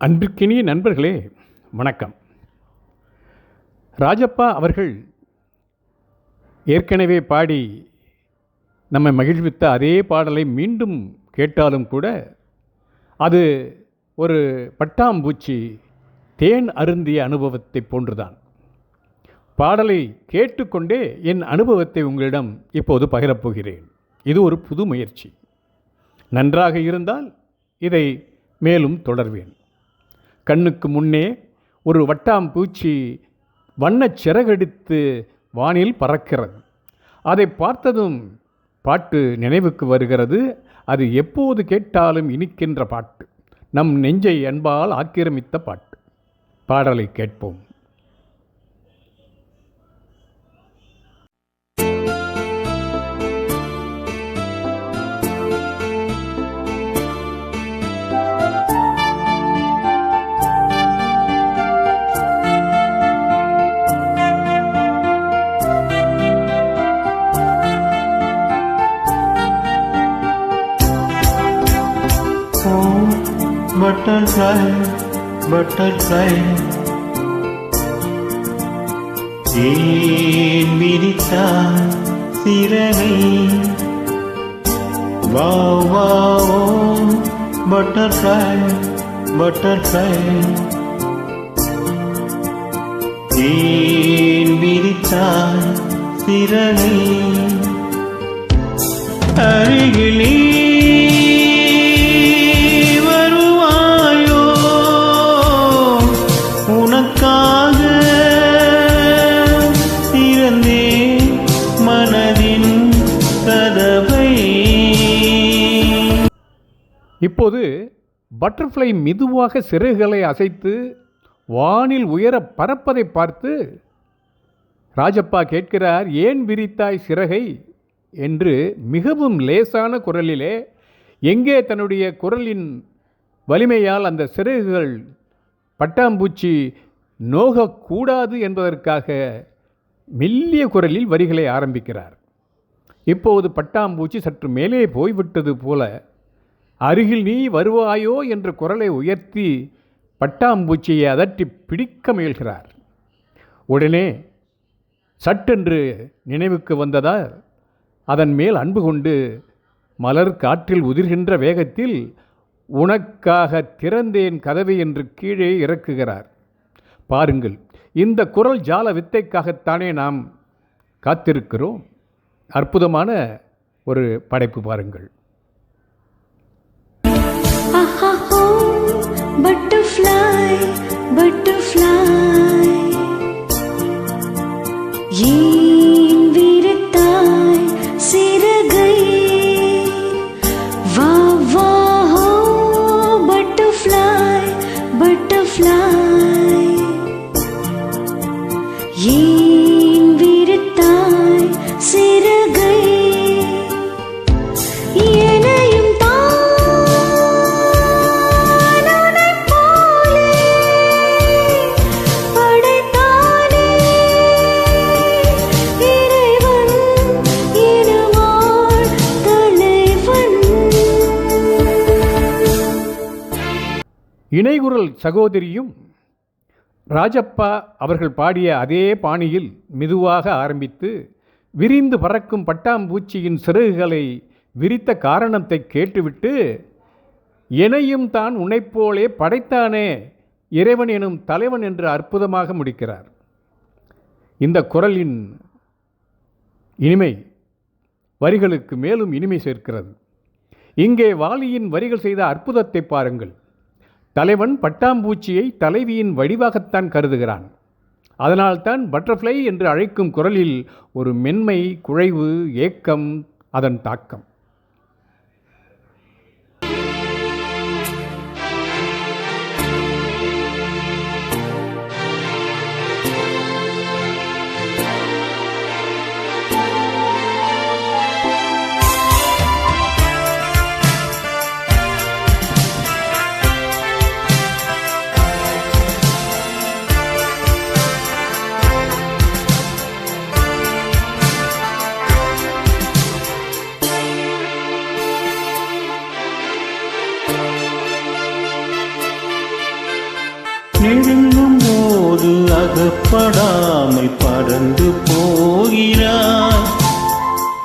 அன்பிற்கினிய நண்பர்களே வணக்கம். ராஜப்பா அவர்கள் ஏற்கனவே பாடி நம்மை மகிழ்வித்த அதே பாடலை மீண்டும் கேட்டாலும் கூட அது ஒரு பட்டாம்பூச்சி தேன் அருந்திய அனுபவத்தை போன்றுதான். பாடலை கேட்டுக்கொண்டே என் அனுபவத்தை உங்களிடம் இப்போது பகிரப்போகிறேன். இது ஒரு புது முயற்சி. நன்றாக இருந்தால் இதை மேலும் தொடர்வேன். கண்ணுக்கு முன்னே ஒரு வட்டாம்பூச்சி வண்ணச் சிறகடித்து வானில் பறக்கிறது. அதை பார்த்ததும் பாட்டு நினைவுக்கு வருகிறது. அது எப்போது கேட்டாலும் இனிக்கின்ற பாட்டு. நம் நெஞ்சை அன்பால் ஆக்கிரமித்த பாட்டு. பாடலை கேட்போம். Butterfly, butterfly. ஏன் விரித்தாய் சிறகை. வா வா ஓ பட்டர்ஃப்ளை பட்டர்ஃப்ளை ஏன் விரித்தாய் சிறகை. அருகிலே இப்போது பட்டர்ஃப்ளை மெதுவாக சிறகுகளை அசைத்து வானில் உயர பறப்பதை பார்த்து ராஜப்பா கேட்கிறார் ஏன் விரித்தாய் சிறகை? என்று மிகவும் லேசான குரலிலே எங்கே தன்னுடைய குரலின் வலிமையால் அந்த சிறகுகள் பட்டாம்பூச்சி நோகக்கூடாது என்பதற்காக? மெல்லிய குரலில் வரிகளை ஆரம்பிக்கிறார். இப்போது பட்டாம்பூச்சி சற்று மேலே போய்விட்டது போல அருகில் நீ வருவாயோ என்ற குரலை உயர்த்தி பட்டாம்பூச்சியை அதட்டி பிடிக்க முயல்கிறார். உடனே சட்டென்று நினைவுக்கு வந்ததால் அதன் மேல் அன்பு கொண்டு மலர் காற்றில் உதிர்கின்ற வேகத்தில் உனக்காக திறந்தேன் கதவை என்று கீழே இறக்குகிறார். பாருங்கள் இந்த குரல் ஜால வித்தைக்காகத்தானே நாம் காத்திருக்கிறோம். அற்புதமான ஒரு படைப்பு பாருங்கள். பட்டர்ஃப்ளை பட்டர்ஃப்ளை ஏன் விரித்தாய் சிறகை? வா வா ஹோ பட்டர்ஃப்ளை பட்டர்ஃப்ளை ஏன் இணைகுரல் சகோதரியும் ராஜப்பா அவர்கள் பாடிய அதே பாணியில் மெதுவாக ஆரம்பித்து விரிந்து பறக்கும் பட்டாம்பூச்சியின் சிறகுகளை விரித்த காரணத்தை கேட்டுவிட்டு எனையும் தான் உன்னைப்போலே படைத்தானே இறைவன் எனும் தலைவன் என்று அற்புதமாக முடிக்கிறார் இந்த குரலின் இனிமை வரிகளுக்கு மேலும் இனிமை சேர்க்கிறது. இங்கே வாலியின் வரிகள் செய்த அற்புதத்தை பாருங்கள். தலைவன் பட்டாம்பூச்சியை தலைவியின் வடிவாகத்தான் கருதுகிறான். அதனால்தான் பட்டர்ஃப்ளை என்று அழைக்கும் குரலில் ஒரு மென்மை குழைவு ஏக்கம் அதன் தாக்கம். நெருங்கும் போது அகப்படாமல் பறந்து போகிறாய்.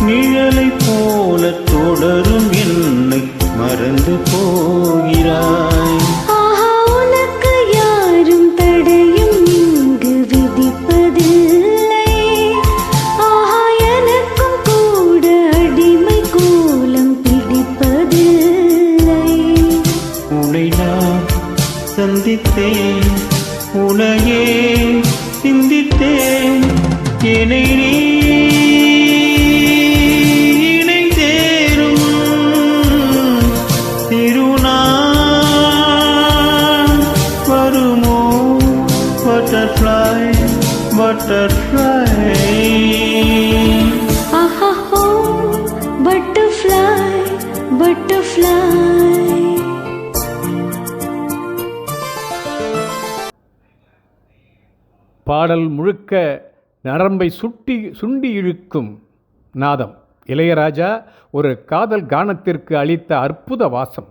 நிழலை போல தொடரும் என்னை மறந்து போகிறாய். பாடல் முழுக்க நரம்பை சுட்டி சுண்டி இழுக்கும் நாதம். இளையராஜா ஒரு காதல் கானத்திற்கு அளித்த அற்புத வாசம்.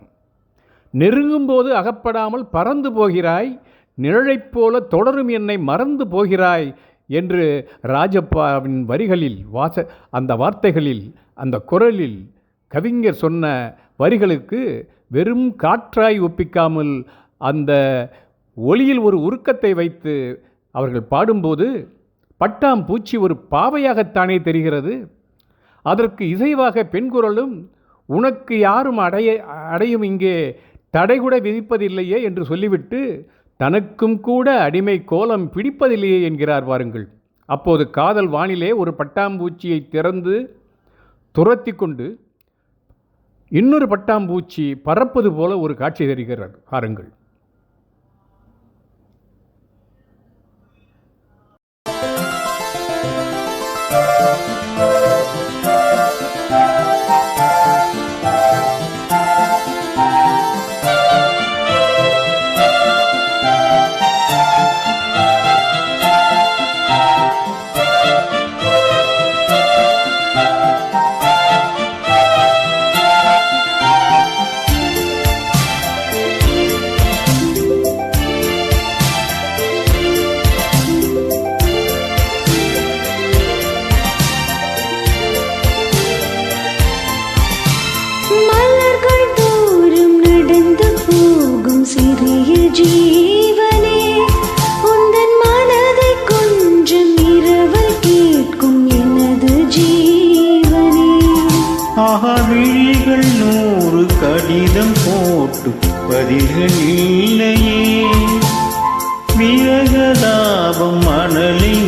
நெருங்கும்போது அகப்படாமல் பறந்து போகிறாய் நிழலைப் போல தொடரும் என்னை மறந்து போகிறாய் என்று ராஜப்பாவின் வரிகளில் வாச அந்த வார்த்தைகளில் அந்த குரலில் கவிஞர் சொன்ன வரிகளுக்கு வெறும் காற்றாய் ஒப்பிக்காமல் அந்த ஒளியில் ஒரு உருக்கத்தை வைத்து அவர்கள் பாடும்போது பட்டாம் பூச்சி ஒரு பாவையாகத்தானே தெரிகிறது? அதற்கு இசைவாக பெண் குரலும் உனக்கு யாரும் அடைய அடையும் இங்கே தடைகூட விதிப்பதில்லையே என்று சொல்லிவிட்டு தனக்கும் கூட அடிமை கோலம் பிடிப்பதில்லையே என்கிறார் வாருங்கள். அப்போது காதல் வானிலே ஒரு பட்டாம்பூச்சியை திறந்து துரத்தி கொண்டு இன்னொரு பட்டாம்பூச்சி பறப்பது போல ஒரு காட்சி தருகிறார் பாருங்கள். மலர்கள் விழிகள் நூறு கடிதம் போட்டு பதில்கள் இல்லையே. விரகதாபம் மணலின்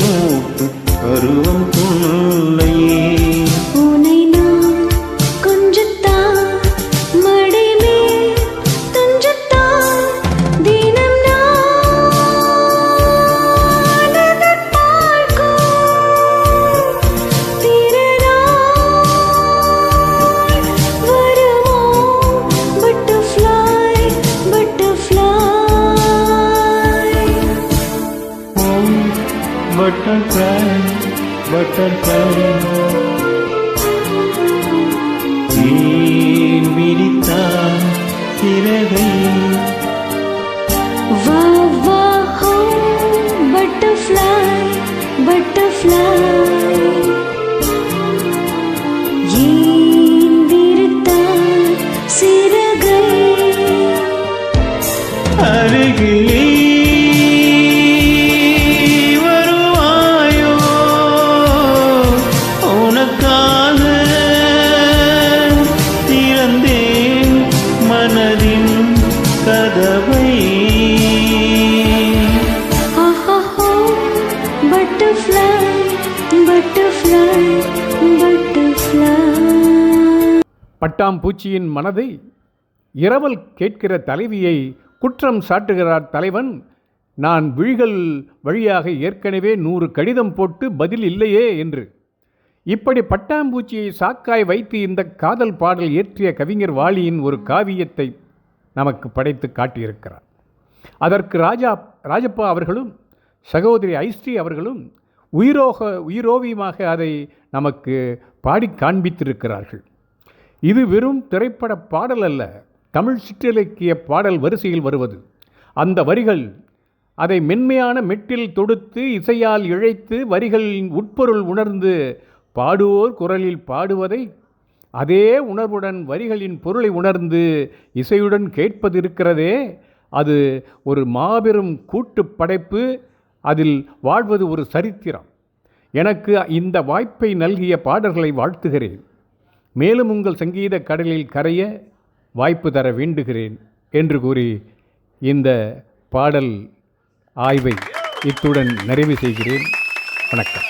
அருகிலே வருவாயோ? உனக்காக திறந்தேன் மனதின் கதவை. பட்டாம்பூச்சியின் மனதை இரவல் கேட்கிற தலைவியை குற்றம் சாட்டுகிறார் தலைவன். நான் விழிகள் வழியாக ஏற்கனவே நூறு கடிதம் போட்டு பதில் இல்லையே என்று. இப்படி பட்டாம்பூச்சியை சாக்காய் வைத்து இந்த காதல் பாடல் இயற்றிய கவிஞர் வாலியின் ஒரு காவியத்தை நமக்கு படைத்து காட்டியிருக்கிறார். அதற்கு ராஜா ராஜப்பா அவர்களும் சகோதரி ஐஸ்ரீ அவர்களும் உயிரோக உயிரோவியமாக அதை நமக்கு பாடி காண்பித்திருக்கிறார்கள். இது வெறும் திரைப்பட பாடல் அல்ல தமிழ் சிற்றிலக்கிய பாடல் வரிசையில் வருவது. அந்த வரிகள் அதை மென்மையான மெட்டில் தொடுத்து இசையால் இழைத்து வரிகளின் உட்பொருள் உணர்ந்து பாடுவோர் குரலில் பாடுவதை அதே உணர்வுடன் வரிகளின் பொருளை உணர்ந்து இசையுடன் கேட்பதிருக்கிறதே அது ஒரு மாபெரும் கூட்டுப் படைப்பு அதில் வாழ்வது ஒரு சரித்திரம். எனக்கு இந்த வாய்ப்பை நல்கிய பாடல்களை வாழ்த்துகிறேன். மேலும் உங்கள் சங்கீத கடலில் கரைய வாய்ப்பு தர வேண்டுகிறேன் என்று கூறி இந்த பாடல் ஆய்வை இத்துடன் நிறைவு செய்கிறேன். வணக்கம்.